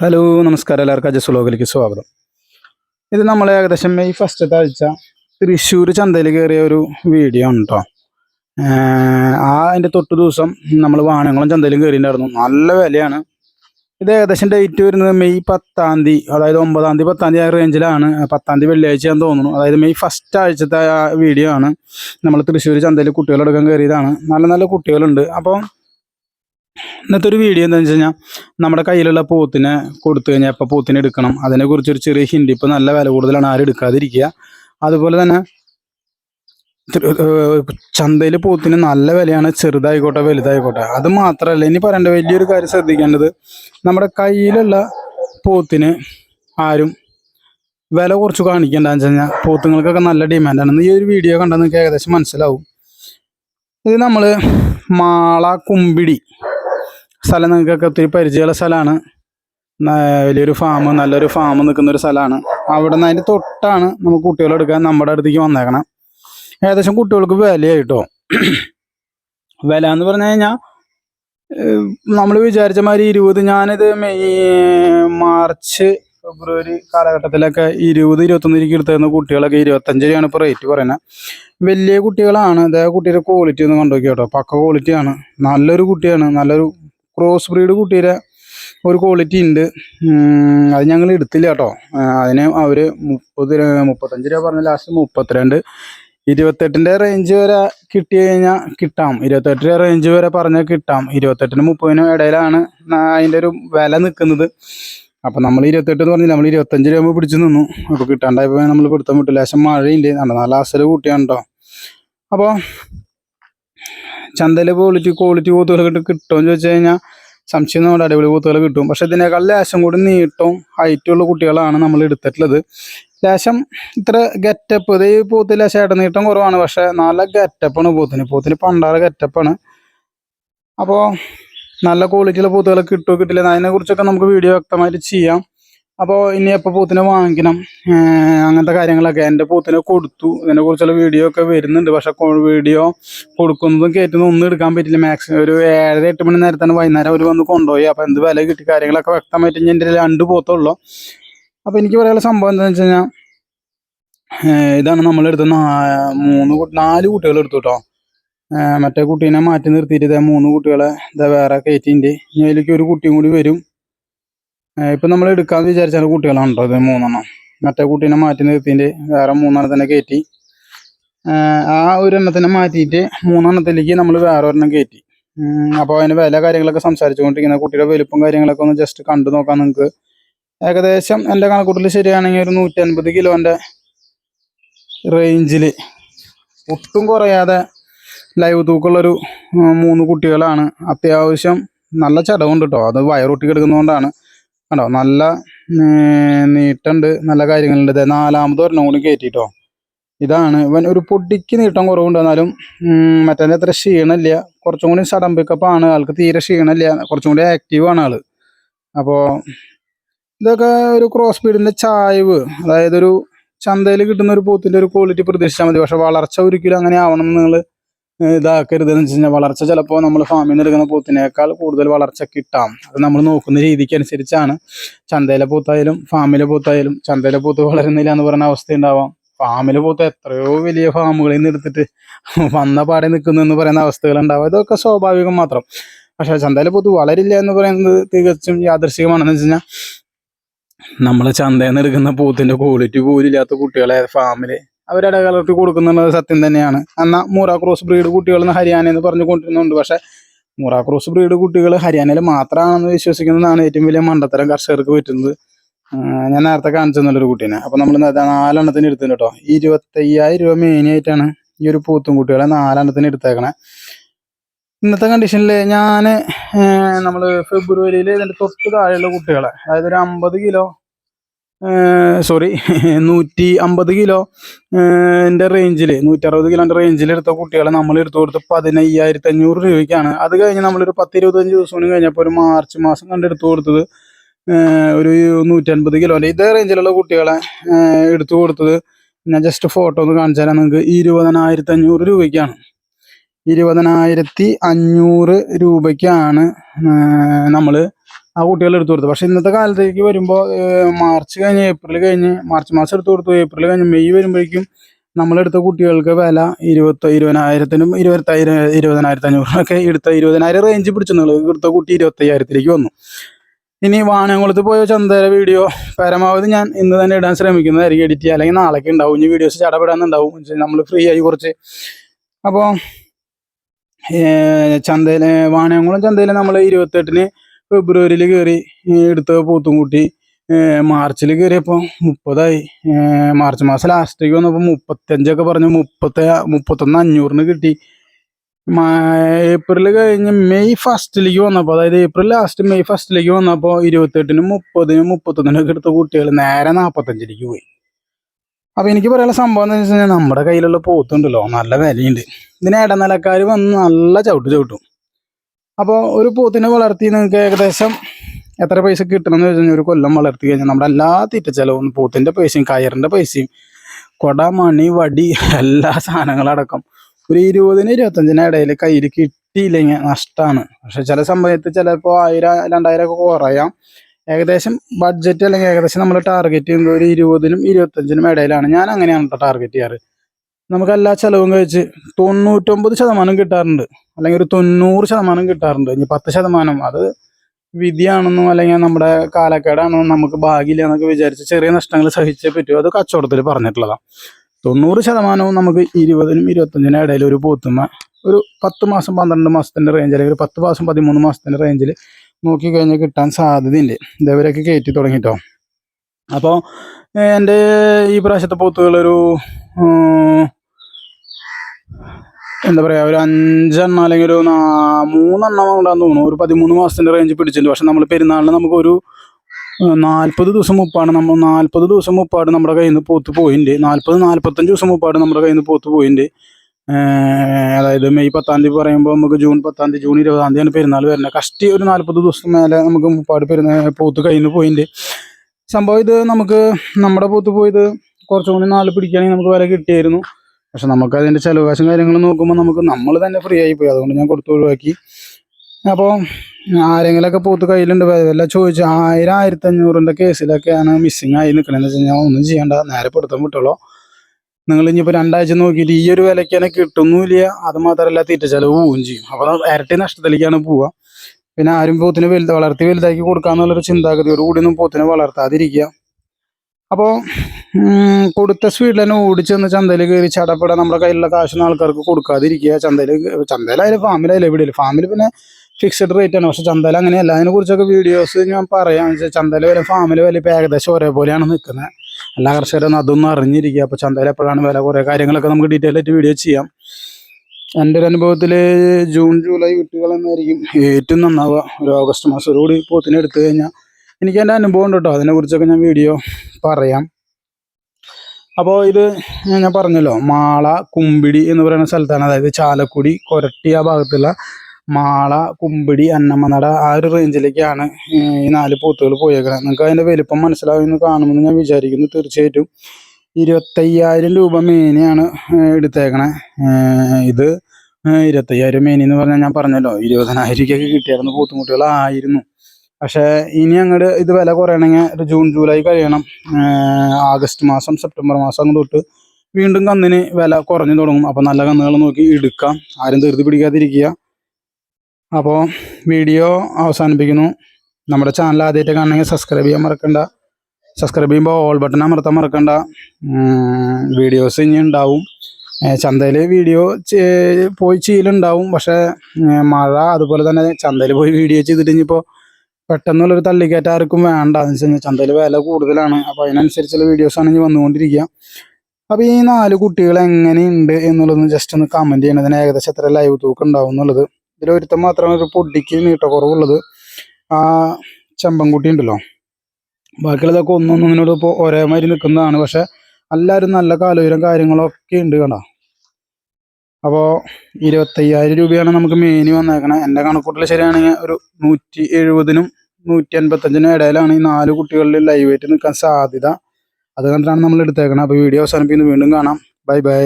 Hello നമസ്കാരം എല്ലാവർക്കും. അജസ് വ്ലോഗിലേക്ക് സ്വാഗതം. ഇത് നമ്മൾ ഏകദേശം മെയ് ഫസ്റ്റത്തെ ആഴ്ച തൃശ്ശൂർ ചന്തയിൽ കയറിയ ഒരു വീഡിയോ ആണ് കേട്ടോ ആ അതിന്റെ തൊട്ട് ദിവസം നമ്മൾ വാണങ്ങളും ചന്തയിലും കയറിയിട്ടുണ്ടായിരുന്നു. നല്ല വിലയാണ്. ഇത് ഏകദേശം ഡേറ്റ് വരുന്നത് മെയ് പത്താം തീയതി അതായത് ഒമ്പതാം തീയതി പത്താം തീയതി ആ റേഞ്ചിലാണ് പത്താം തീയതി വെള്ളിയാഴ്ചയാന്ന് തോന്നുന്നു. അതായത് മെയ് ഫസ്റ്റ് ആഴ്ചത്തെ വീഡിയോ ആണ്. നമ്മൾ തൃശ്ശൂർ ചന്തയിൽ കുട്ടികളെടുക്കാൻ കയറിയതാണ്. നല്ല നല്ല കുട്ടികളുണ്ട്. അപ്പോൾ ഇന്നത്തെ ഒരു വീഡിയോ എന്താണെന്ന് വെച്ച് കഴിഞ്ഞാൽ നമ്മുടെ കയ്യിലുള്ള പൂത്തിനെ കൊടുത്തു കഴിഞ്ഞാൽ എപ്പോൾ പൂത്തിനെ എടുക്കണം? അതിനെക്കുറിച്ച് ഒരു ചെറിയ ഹിൻഡ് ഇപ്പോൾ നല്ല വില കൂടുതലാണ് ആരും എടുക്കാതിരിക്കുക. അതുപോലെ തന്നെ ചന്തയിൽ പോത്തിന് നല്ല വിലയാണ് ചെറുതായിക്കോട്ടെ വലുതായിക്കോട്ടെ. അത് മാത്രമല്ല ഇനി പറയേണ്ട വലിയൊരു കാര്യം ശ്രദ്ധിക്കേണ്ടത് നമ്മുടെ കയ്യിലുള്ള പോത്തിന് ആരും വില കുറച്ച് കാണിക്കേണ്ടതെന്ന് വെച്ച് കഴിഞ്ഞാൽ പോത്തുങ്ങൾക്കൊക്കെ നല്ല ഡിമാൻഡാണ് ഈ ഒരു വീഡിയോ കണ്ടാൽ നിങ്ങൾക്ക് ഏകദേശം മനസ്സിലാവും. ഇത് നമ്മൾ മാള കുമ്പിടി. സ്ഥലം നിങ്ങൾക്കൊക്കെ ഒത്തിരി പരിചയമുള്ള സ്ഥലമാണ്. വലിയൊരു ഫാം നല്ലൊരു ഫാം നിൽക്കുന്ന ഒരു സ്ഥലമാണ്. അവിടെ നിന്ന് അതിന്റെ തൊട്ടാണ് നമുക്ക് കുട്ടികളെ എടുക്കാൻ നമ്മുടെ അടുത്തേക്ക് വന്നേക്കണം. ഏകദേശം കുട്ടികൾക്ക് വിലയായിട്ടോ വില എന്ന് പറഞ്ഞു കഴിഞ്ഞാൽ നമ്മൾ വിചാരിച്ച മാതിരി ഇരുപത് ഞാനിത് മെയ് മാർച്ച് ഫെബ്രുവരി കാലഘട്ടത്തിലൊക്കെ ഇരുപത് ഇരുപത്തൊന്നിലേക്ക് എടുത്തിരുന്ന കുട്ടികളൊക്കെ ഇരുപത്തഞ്ച് രൂപയാണ് ഇപ്പോൾ റേറ്റ് പറയുന്നത്. വലിയ കുട്ടികളാണ്. അതേ കുട്ടിയുടെ ക്വാളിറ്റി ഒന്ന് കണ്ടു കേട്ടോ പക്ക ക്വാളിറ്റിയാണ് നല്ലൊരു കുട്ടിയാണ്. നല്ലൊരു ക്രോസ് ബ്രീഡ് കുട്ടീരെ ഒരു ക്വാളിറ്റി ഉണ്ട് അത് ഞങ്ങൾ എടുത്തില്ല കേട്ടോ അതിന് അവർ മുപ്പത് മുപ്പത്തഞ്ച് രൂപ പറഞ്ഞ ലാസ്റ്റ് മുപ്പത്തിരണ്ട്. ഇരുപത്തെട്ടിന്റെ റേഞ്ച് വരെ കിട്ടി കഴിഞ്ഞാൽ കിട്ടാം. ഇരുപത്തെട്ടിന്റെ രൂപ റേഞ്ച് വരെ പറഞ്ഞാൽ കിട്ടാം. ഇരുപത്തെട്ടിനും മുപ്പതിനും ഇടയിലാണ് അതിന്റെ ഒരു വില നിൽക്കുന്നത് അപ്പം നമ്മൾ ഇരുപത്തെട്ട് എന്ന് പറഞ്ഞാൽ നമ്മൾ ഇരുപത്തഞ്ച് രൂപ പിടിച്ചു നിന്നു. അപ്പോൾ കിട്ടാണ്ടായപ്പോൾ നമ്മൾ പിടുത്തം വിട്ടു. ലേശം മഴയില്ലേ? നല്ല നല്ല അസൽ കൂട്ടിയാണ് കേട്ടോ അപ്പോൾ ചന്തയിൽ ക്വാളിറ്റി ക്വാളിറ്റി കൂത്തുകൾ കിട്ടും കിട്ടുമെന്ന് ചോദിച്ചു കഴിഞ്ഞാൽ സംശയം നമ്മുടെ അടിപൊളി കൂത്തുകൾ കിട്ടും. പക്ഷെ ഇതിനേക്കാൾ ലേശം കൂടി നീട്ടവും ഹൈറ്റുള്ള കുട്ടികളാണ് നമ്മൾ എടുത്തിട്ടുള്ളത്. ലേശം ഇത്ര ഗെറ്റപ്പ് ഇത് ഈ പൂത്തിൽ ചേട്ടൻ നീട്ടം കുറവാണ്. പക്ഷെ നല്ല ഗെറ്റപ്പാണ് പൂത്തിന് പൂത്തിന് പണ്ടാറ് ഗെറ്റപ്പാണ് അപ്പോൾ നല്ല ക്വാളിറ്റിയുള്ള പൂത്തുകൾ കിട്ടുമോ കിട്ടില്ല അതിനെക്കുറിച്ചൊക്കെ നമുക്ക് വീഡിയോ വ്യക്തമായിട്ട് ചെയ്യാം. അപ്പോൾ ഇനി എപ്പോൾ പൂത്തിനെ വാങ്ങിക്കണം? അങ്ങനത്തെ കാര്യങ്ങളൊക്കെ. എന്റെ പൂത്തിനെ കൊടുത്തു. ഇതിനെ കുറിച്ചുള്ള വീഡിയോ ഒക്കെ വരുന്നുണ്ട്. പക്ഷെ വീഡിയോ കൊടുക്കുന്നതും കയറ്റുന്നതും ഒന്നും എടുക്കാൻ പറ്റില്ല. മാക്സിമം ഒരു ഏഴര എട്ട് മണി നേരത്താണ് വൈകുന്നേരം അവർ വന്ന് കൊണ്ടുപോയി. അപ്പോൾ എന്ത് വില കിട്ടി? കാര്യങ്ങളൊക്കെ വ്യക്തമായിട്ട് ഞാൻ എന്റെ രണ്ട് പോത്തുള്ളൂ അപ്പോൾ എനിക്ക് പറയാനുള്ള സംഭവം എന്താണെന്ന് വെച്ച് കഴിഞ്ഞാൽ ഇതാണ് നമ്മളെടുത്ത മൂന്ന് നാല് കുട്ടികൾ എടുത്തു കേട്ടോ. മറ്റേ കുട്ടീനെ മാറ്റി നിർത്തിയിട്ട് ഇതേ മൂന്ന് കുട്ടികളെ ഇതാ വേറെ കയറ്റിന്റെ ഇനി അതിലേക്ക് ഒരു കുട്ടിയും കൂടി വരും. ഇപ്പം നമ്മൾ എടുക്കാമെന്ന് വിചാരിച്ചാൽ കുട്ടികളാണ് കേട്ടോ ഇത് മൂന്നെണ്ണം. മറ്റേ കുട്ടീനെ മാറ്റി നിർത്തിയിട്ട് വേറെ മൂന്നെണ്ണത്തിനെ കയറ്റി. ആ ഒരു എണ്ണത്തിനെ മാറ്റിയിട്ട് മൂന്നെണ്ണത്തിലേക്ക് നമ്മൾ വേറെ ഒരെണ്ണം കയറ്റി. അപ്പോൾ അതിന് വില കാര്യങ്ങളൊക്കെ സംസാരിച്ചുകൊണ്ടിരിക്കുന്ന കുട്ടിയുടെ വലുപ്പം കാര്യങ്ങളൊക്കെ ഒന്ന് ജസ്റ്റ് കണ്ടു നോക്കാം നിങ്ങൾക്ക് ഏകദേശം എന്റെ കണക്കൂട്ടിൽ ശരിയാണെങ്കിൽ ഒരു നൂറ്റി അൻപത് കിലോന്റെ റേഞ്ചിൽ ഒട്ടും കുറയാതെ ലൈവ് തൂക്കുള്ളൊരു മൂന്ന് കുട്ടികളാണ്. അത്യാവശ്യം നല്ല ചടവുണ്ട് കേട്ടോ അത് വയറൊട്ടി കിടക്കുന്നതുകൊണ്ടാണ് കണ്ടോ? നല്ല നീട്ടുണ്ട് നല്ല കാര്യങ്ങളുണ്ട്. ദേ നാലാമത് ഒരെണ്ണം കൂടി കയറ്റിട്ടോ ഇതാണ്. ഇവൻ ഒരു പൊടിക്ക് നീട്ടം കുറവുണ്ട്. എന്നാലും മറ്റേ അത്ര ക്ഷീണമില്ല. കുറച്ചും കൂടി സഡൻ പിക്കപ്പ് ആണ്. ആൾക്ക് തീരെ ക്ഷീണമില്ല. കുറച്ചും കൂടി ആക്റ്റീവ് ആണ് ആൾ. അപ്പോൾ ഇതൊക്കെ ഒരു ക്രോസ് സ്പീഡിന്റെ ചായവ്. അതായത് ഒരു ചന്തയിൽ കിട്ടുന്ന ഒരു പൂത്തിന്റെ ഒരു ക്വാളിറ്റി പ്രതീക്ഷിച്ചാൽ മതി. പക്ഷെ വളർച്ച ഒരിക്കലും അങ്ങനെ ആവണം എന്ന് നിങ്ങൾ ഇതാക്കരുത് എന്ന് വെച്ച് കഴിഞ്ഞാൽ വളർച്ച ചിലപ്പോൾ നമ്മൾ ഫാമിൽ നിന്ന് എടുക്കുന്ന പൂത്തിനേക്കാൾ കൂടുതൽ വളർച്ച കിട്ടാം. അത് നമ്മൾ നോക്കുന്ന രീതിക്ക് അനുസരിച്ചാണ് ചന്തയിലെ പൂത്തായാലും ഫാമിലെ പൂത്തായാലും ചന്തയിലെ പൂത്ത് വളരുന്നില്ല എന്ന് പറയുന്ന അവസ്ഥ ഉണ്ടാവാം ഫാമിലെ പോത്ത് എത്രയോ വലിയ ഫാമുകളിൽ നിന്ന് എടുത്തിട്ട് വന്ന പാടെ നിൽക്കുന്നു എന്ന് പറയുന്ന അവസ്ഥകൾ ഉണ്ടാവും ഇതൊക്കെ സ്വാഭാവികം മാത്രം. പക്ഷെ ചന്തയിലെ പൂത്ത് വളരില്ല എന്ന് പറയുന്നത് തികച്ചും യാദൃശികമാണെന്ന് വെച്ച് കഴിഞ്ഞാൽ നമ്മൾ ചന്തയിൽ നിന്ന് എടുക്കുന്ന പൂത്തിന്റെ ക്വാളിറ്റി പോലും ഇല്ലാത്ത കുട്ടികളെ ഫാമിൽ അവരുടെ കലർത്തി കൊടുക്കുന്നുള്ളത് സത്യം തന്നെയാണ്. എന്നാൽ മൂറാ ക്രോസ് ബ്രീഡ് കുട്ടികൾ എന്ന് ഹരിയാന എന്ന് പറഞ്ഞു കൊണ്ടിരുന്നുണ്ട്. പക്ഷേ മൂറാ ക്രോസ് ബ്രീഡ് കുട്ടികൾ ഹരിയാനയിൽ മാത്രമാണെന്ന് വിശ്വസിക്കുന്നതാണ് ഏറ്റവും വലിയ മണ്ടത്തരം കർഷകർക്ക് പറ്റുന്നത്. ഞാൻ നേരത്തെ കാണിച്ചു തന്നൊരു കുട്ടീനെ. അപ്പം നമ്മൾ നാലെണ്ണത്തിന് എടുത്തിട്ടുണ്ട് കേട്ടോ ഇരുപത്തയ്യായിരം രൂപ മെയിനായിട്ടാണ് ഈ ഒരു പൂത്തും കുട്ടികളെ നാലെണ്ണത്തിന് എടുത്തേക്കണേ. ഇന്നത്തെ കണ്ടീഷനിൽ ഞാൻ നമ്മൾ ഫെബ്രുവരിയിൽ ഇതിന്റെ തൊട്ട് താഴെയുള്ള കുട്ടികളെ അതായത് ഒരു അമ്പത് കിലോ സോറി നൂറ്റി അമ്പത് കിലോ എന്റെ റേഞ്ചിൽ നൂറ്റി അറുപത് കിലോന്റെ റേഞ്ചിൽ എടുത്ത കുട്ടികളെ നമ്മൾ എടുത്തു കൊടുത്ത് പതിനയ്യായിരത്തി അഞ്ഞൂറ് രൂപയ്ക്കാണ് അത് കഴിഞ്ഞ് നമ്മളൊരു പത്ത് ഇരുപത്തഞ്ച് ദിവസം കഴിഞ്ഞപ്പോൾ ഒരു മാർച്ച് മാസം കണ്ട് എടുത്തു കൊടുത്തത് ഒരു നൂറ്റൻപത് കിലോന്റെ ഇതേ റേഞ്ചിലുള്ള കുട്ടികളെ എടുത്തു കൊടുത്തത് ഞാൻ ജസ്റ്റ് ഫോട്ടോ ഒന്ന് കാണിച്ചു തരാം. നിങ്ങൾക്ക് ഇരുപതിനായിരത്തി അഞ്ഞൂറ് രൂപയ്ക്കാണ് ഇരുപതിനായിരത്തി അഞ്ഞൂറ് രൂപയ്ക്കാണ് നമ്മൾ ആ കുട്ടികൾ എടുത്തു കൊടുത്തു. പക്ഷെ ഇന്നത്തെ കാലത്തേക്ക് വരുമ്പോൾ മാർച്ച് കഴിഞ്ഞ് ഏപ്രിൽ കഴിഞ്ഞ് മാർച്ച് മാസം എടുത്തു കൊടുത്തു ഏപ്രിൽ കഴിഞ്ഞ് മെയ് വരുമ്പോഴേക്കും നമ്മളെടുത്ത കുട്ടികൾക്ക് വില ഇരുപത്തി ഇരുപതിനായിരത്തിനും ഇരുപത്തായിരം ഇരുപതിനായിരത്തി അഞ്ഞൂറിനൊക്കെ എടുത്ത ഇരുപതിനായിരം റേഞ്ച് പിടിച്ചു. നിങ്ങൾ എടുത്ത കുട്ടി ഇരുപത്തയ്യായിരത്തിലേക്ക് വന്നു. ഇനി വാനംകുളത്ത് പോയ ചന്തര വീഡിയോ പരമാവധി ഞാൻ ഇന്ന് തന്നെ ഇടാൻ ശ്രമിക്കുന്നതായിരിക്കും. എഡിറ്റ് ചെയ്യുക അല്ലെങ്കിൽ നാളേക്ക് ഉണ്ടാവും. ഇനി വീഡിയോസ് ചടപെടാന്നുണ്ടാവും നമ്മൾ ഫ്രീ ആയി കുറച്ച്. അപ്പോൾ ചന്തയിൽ വാനംകുളം ചന്തയിൽ നമ്മൾ ഇരുപത്തെട്ടിന് ഫെബ്രുവരിയിൽ കയറി എടുത്ത പോത്തുംകുട്ടി മാർച്ചിൽ കയറിയപ്പോൾ മുപ്പതായി. മാർച്ച് മാസം ലാസ്റ്റേക്ക് വന്നപ്പോൾ മുപ്പത്തഞ്ചൊക്കെ പറഞ്ഞു മുപ്പത്തി മുപ്പത്തൊന്ന് അഞ്ഞൂറിന് കിട്ടി. ഏപ്രിൽ കഴിഞ്ഞ് മെയ് ഫസ്റ്റിലേക്ക് വന്നപ്പോൾ അതായത് ഏപ്രിൽ ലാസ്റ്റ് മെയ് ഫസ്റ്റിലേക്ക് വന്നപ്പോൾ ഇരുപത്തെട്ടിനും മുപ്പതിനും മുപ്പത്തൊന്നിനൊക്കെ എടുത്ത കുട്ടികൾ നേരെ നാൽപ്പത്തഞ്ചിലേക്ക് പോയി. അപ്പോൾ എനിക്ക് പറയാനുള്ള സംഭവം എന്ന് വെച്ച് കഴിഞ്ഞാൽ നമ്മുടെ കയ്യിലുള്ള പോത്തുണ്ടല്ലോ നല്ല വിലയുണ്ട്. ഇതിന് ഇടനിലക്കാർ വന്ന് നല്ല ചവിട്ട് ചവിട്ടും. അപ്പോൾ ഒരു പൂത്തിനെ വളർത്തി നിങ്ങൾക്ക് ഏകദേശം എത്ര പൈസ കിട്ടണമെന്ന് വെച്ച് കഴിഞ്ഞാൽ ഒരു കൊല്ലം വളർത്തി കഴിഞ്ഞാൽ നമ്മുടെ എല്ലാ തീറ്റ ചിലവും പോത്തിന്റെ പൈസയും കയറിന്റെ പൈസയും കൊട മണി വടി എല്ലാ സാധനങ്ങളടക്കം ഒരു ഇരുപതിന് ഇരുപത്തഞ്ചിന് ഇടയിൽ കയ്യിൽ കിട്ടിയില്ലെങ്കിൽ നഷ്ടമാണ് പക്ഷെ ചില സമയത്ത് ചിലപ്പോൾ ആയിരം രണ്ടായിരം ഒക്കെ കുറയാം. ഏകദേശം ബഡ്ജറ്റ് അല്ലെങ്കിൽ ഏകദേശം നമ്മൾ ടാർഗറ്റ് ചെയ്യുന്നത് ഒരു ഇരുപതിനും ഇരുപത്തഞ്ചിനും ഇടയിലാണ്. ഞാൻ അങ്ങനെയാണ് ടാർഗറ്റ് ചെയ്യാറ്. നമുക്ക് എല്ലാ ചിലവും കഴിച്ച് തൊണ്ണൂറ്റൊമ്പത് ശതമാനം കിട്ടാറുണ്ട്. അല്ലെങ്കിൽ ഒരു തൊണ്ണൂറ് ശതമാനം കിട്ടാറുണ്ട്. ഇനി പത്ത് ശതമാനം അത് വിധിയാണെന്നും അല്ലെങ്കിൽ നമ്മുടെ കാലക്കേടാണെന്നും നമുക്ക് ഭാഗ്യമില്ല എന്നൊക്കെ വിചാരിച്ച് ചെറിയ നഷ്ടങ്ങൾ സഹിച്ചേ പറ്റൂ. അത് കച്ചവടത്തിൽ പറഞ്ഞിട്ടുള്ളതാണ് തൊണ്ണൂറ് ശതമാനവും നമുക്ക് ഇരുപതിനും ഇരുപത്തഞ്ചിനും ഇടയിൽ ഒരു പോത്തുന്ന ഒരു പത്ത് മാസം പന്ത്രണ്ട് മാസത്തിന്റെ റേഞ്ച് അല്ലെങ്കിൽ ഒരു പത്ത് മാസം പതിമൂന്ന് മാസത്തിന്റെ റേഞ്ചിൽ നോക്കിക്കഴിഞ്ഞാൽ കിട്ടാൻ സാധ്യതയില്ലേ ഇതേവരെയൊക്കെ കയറ്റി തുടങ്ങിട്ടോ. അപ്പോൾ എന്റെ ഈ പ്രാവശ്യത്തെ പോത്തുകളൊരു എന്താ പറയുക ഒരു അഞ്ചെണ്ണം അല്ലെങ്കിൽ ഒരു മൂന്നെണ്ണം ഉണ്ടാകുന്ന തോന്നുന്നു. ഒരു പതിമൂന്ന് മാസത്തിന്റെ റേഞ്ച് പിടിച്ചിട്ടുണ്ട്. പക്ഷെ നമ്മൾ പെരുന്നാളിന് നമുക്കൊരു നാൽപ്പത് ദിവസം മുപ്പാണ് നമ്മൾ നാൽപ്പത് ദിവസം മുപ്പാട് നമ്മുടെ കയ്യിൽ നിന്ന് പോത്ത് പോയിട്ടുണ്ട് നാൽപ്പത് നാൽപ്പത്തഞ്ച് ദിവസം മുപ്പാട് നമ്മുടെ കയ്യിൽ നിന്ന് പോത്ത് പോയിട്ടുണ്ട് അതായത് മെയ് പത്താം തീയതി പറയുമ്പോൾ നമുക്ക് ജൂൺ പത്താം തീയതി ജൂൺ ഇരുപതാം തീയതിയാണ് പെരുന്നാൾ വരുന്നത്. കഷ്ടി ഒരു നാൽപ്പത് ദിവസം മേലെ നമുക്ക് മുപ്പാട് പെരുന്നാൾ പോത്ത് കയ്യിൽ നിന്ന് പോയിട്ടുണ്ട് സംഭവം ഇത് നമുക്ക് നമ്മുടെ പോത്ത് പോയത് കുറച്ചും കൂടി നാല് പിടിക്കുകയാണെങ്കിൽ നമുക്ക് വില കിട്ടിയായിരുന്നു. പക്ഷെ നമുക്ക് അതിന്റെ ചിലവകാശം കാര്യങ്ങൾ നോക്കുമ്പോൾ നമുക്ക് നമ്മൾ തന്നെ ഫ്രീ ആയി പോയി. അതുകൊണ്ട് ഞാൻ കൊടുത്തു ഒഴിവാക്കി. അപ്പോൾ ആരെങ്കിലുമൊക്കെ പോത്ത് കയ്യിലുണ്ട് വല്ല ചോദിച്ചു ആയിരം ആയിരത്തി അഞ്ഞൂറിന്റെ കേസിലൊക്കെയാണ് മിസ്സിങ് ആയി നിൽക്കണമെന്ന് വെച്ച് കഴിഞ്ഞാൽ ഒന്നും ചെയ്യണ്ട. നേരെ പിടുത്തം വിട്ടോളൂ. നിങ്ങൾ ഇനിയിപ്പോൾ രണ്ടാഴ്ച നോക്കിയിട്ട് ഈ ഒരു വിലയ്ക്ക് തന്നെ കിട്ടുന്നുമില്ല. അത് മാത്രമല്ല തീറ്റ ചിലവ് പോവുകയും ചെയ്യും. അപ്പോൾ ഇരട്ടി നഷ്ടത്തിലേക്കാണ് പോവുക. പിന്നെ ആരും പോത്തിനെ വലുത് വളർത്തി വലുതാക്കി കൊടുക്കാന്നുള്ളൊരു ചിന്താഗതിയോടുകൂടി ഒന്നും പോത്തിനെ വളർത്താതിരിക്കുക. അപ്പോൾ കൊടുത്ത സ്പീഡിൽ തന്നെ ഓടിച്ചെന്ന് ചന്തയിൽ കയറി ചടപ്പെടാൻ നമ്മുടെ കയ്യിലുള്ള കാശിന് ആൾക്കാർക്ക് കൊടുക്കാതിരിക്കുക. ചന്തയിൽ ചന്തയിലായാലും ഫാമിലായാലും എവിടെയായാലും ഫാമിൽ പിന്നെ ഫിക്സഡ് റേറ്റ് ആണ്. പക്ഷെ ചന്തയിൽ അങ്ങനെയല്ല. അതിനെക്കുറിച്ചൊക്കെ വീഡിയോസ് ഞാൻ പറയാം. ചന്തയിൽ വില ഫാമിൽ വില ഇപ്പോൾ ഏകദേശം ഒരേപോലെയാണ് നിൽക്കുന്നത് എല്ലാ കർഷകരും അതൊന്നും അറിഞ്ഞിരിക്കുക. അപ്പോൾ ചന്തയിൽ എപ്പോഴാണ് വില കുറേ കാര്യങ്ങളൊക്കെ നമുക്ക് ഡീറ്റെയിൽ ആയിട്ട് വീഡിയോ ചെയ്യാം. എന്റെ ഒരു അനുഭവത്തിൽ ജൂൺ ജൂലൈ വിട്ടുകൾ എന്നായിരിക്കും ഏറ്റവും നന്നാവുക. ഒരു ഓഗസ്റ്റ് മാസത്തോടുകൂടി പോത്തിനെ എടുത്തു കഴിഞ്ഞാൽ എനിക്ക് എന്റെ അനുഭവം ഉണ്ട് കേട്ടോ അതിനെക്കുറിച്ചൊക്കെ ഞാൻ വീഡിയോ പറയാം. അപ്പോൾ ഇത് ഞാൻ പറഞ്ഞല്ലോ മാള കുമ്പിടി എന്ന് പറയുന്ന സ്ഥലത്താണ്. അതായത് ചാലക്കുടി കൊരട്ടി ആ ഭാഗത്തുള്ള മാള കുമ്പിടി അന്നമ്മനട ആ ഒരു റേഞ്ചിലേക്കാണ് ഈ നാല് പോത്തുകൾ പോയേക്കുന്നത് നിങ്ങൾക്ക് അതിന്റെ വലിപ്പം മനസ്സിലാവുമെന്ന് കാണുമെന്ന് ഞാൻ വിചാരിക്കുന്നു. തീർച്ചയായിട്ടും ഇരുപത്തയ്യായിരം രൂപ മേനെയാണ് എടുത്തേക്കണേ. ഇത് ഇരുപത്തയ്യായിരം മേനി എന്ന് പറഞ്ഞാൽ ഞാൻ പറഞ്ഞല്ലോ ഇരുപതിനായിരം രൂപയ്ക്കൊക്കെ കിട്ടിയായിരുന്നു പോത്തുമുട്ടികളായിരുന്നു പക്ഷേ ഇനി അങ്ങോട്ട് ഇത് വില കുറയണമെങ്കിൽ ഒരു ജൂൺ ജൂലൈ കഴിയണം. ആഗസ്റ്റ് മാസം സെപ്റ്റംബർ മാസം അങ്ങ് തൊട്ട് വീണ്ടും കന്നിന് വില കുറഞ്ഞു തുടങ്ങും. അപ്പോൾ നല്ല കന്നുകൾ നോക്കി എടുക്കാം. ആരും ധൃതി പിടിക്കാതിരിക്കുക. അപ്പോൾ വീഡിയോ അവസാനിപ്പിക്കുന്നു. നമ്മുടെ ചാനൽ ആദ്യമായിട്ട് കാണണമെങ്കിൽ സബ്സ്ക്രൈബ് ചെയ്യാൻ മറക്കണ്ട. സബ്സ്ക്രൈബ് ചെയ്യുമ്പോൾ ഓൾ ബട്ടൺ അമർത്താൻ മറക്കണ്ട. വീഡിയോസ് ഇനി ഉണ്ടാവും. ചന്തയിൽ വീഡിയോ പോയി ചെയ്യലുണ്ടാവും പക്ഷേ മഴ അതുപോലെ തന്നെ ചന്തയിൽ പോയി വീഡിയോ ചെയ്തിട്ട് ഇനിയിപ്പോൾ പെട്ടെന്നുള്ളൊരു തള്ളിക്കയറ്റം ആർക്കും വേണ്ട. എന്ന് വെച്ച് കഴിഞ്ഞാൽ ചന്തയിൽ വില കൂടുതലാണ്. അപ്പോൾ അതിനനുസരിച്ചുള്ള വീഡിയോസാണ് ഇനി വന്നുകൊണ്ടിരിക്കുക. അപ്പോൾ ഈ നാല് കുട്ടികൾ എങ്ങനെയുണ്ട് എന്നുള്ളതൊന്ന് ജസ്റ്റ് ഒന്ന് കമന്റ് ചെയ്യണം. ഇതിന് ഏകദേശം എത്ര ലൈവ് തൂക്കം ഉണ്ടാവും എന്നുള്ളത്. ഇതിലൊരുത്തം മാത്രമാണ് ഒരു പൊടിക്ക് നീട്ടക്കുറവുള്ളത്. ആ ചെമ്പൻകുട്ടി ഉണ്ടല്ലോ. ബാക്കിയുള്ളതൊക്കെ ഒന്നൊന്നിനോട് ഇപ്പോൾ ഒരേ മാതിരി നിൽക്കുന്നതാണ്. പക്ഷെ എല്ലാവരും നല്ല കാലുയരം കാര്യങ്ങളൊക്കെ ഉണ്ട് കണ്ടോ? അപ്പോൾ ഇരുപത്തയ്യായിരം രൂപയാണ് നമുക്ക് മെയിന് വന്നേക്കണത് എന്റെ കണക്കൂട്ടിൽ ശരിയാണെങ്കിൽ ഒരു നൂറ്റി എഴുപതിനും നൂറ്റി അൻപത്തഞ്ചിനും ഇടയിലാണ് ഈ നാല് കുട്ടികളിൽ ലൈവായിട്ട് നിൽക്കാൻ സാധ്യത. അത് കണ്ടിട്ടാണ് നമ്മൾ എടുത്തേക്കണത് അപ്പോൾ വീഡിയോ അവസാനിപ്പിക്കുന്നത് വീണ്ടും കാണാം. Bye bye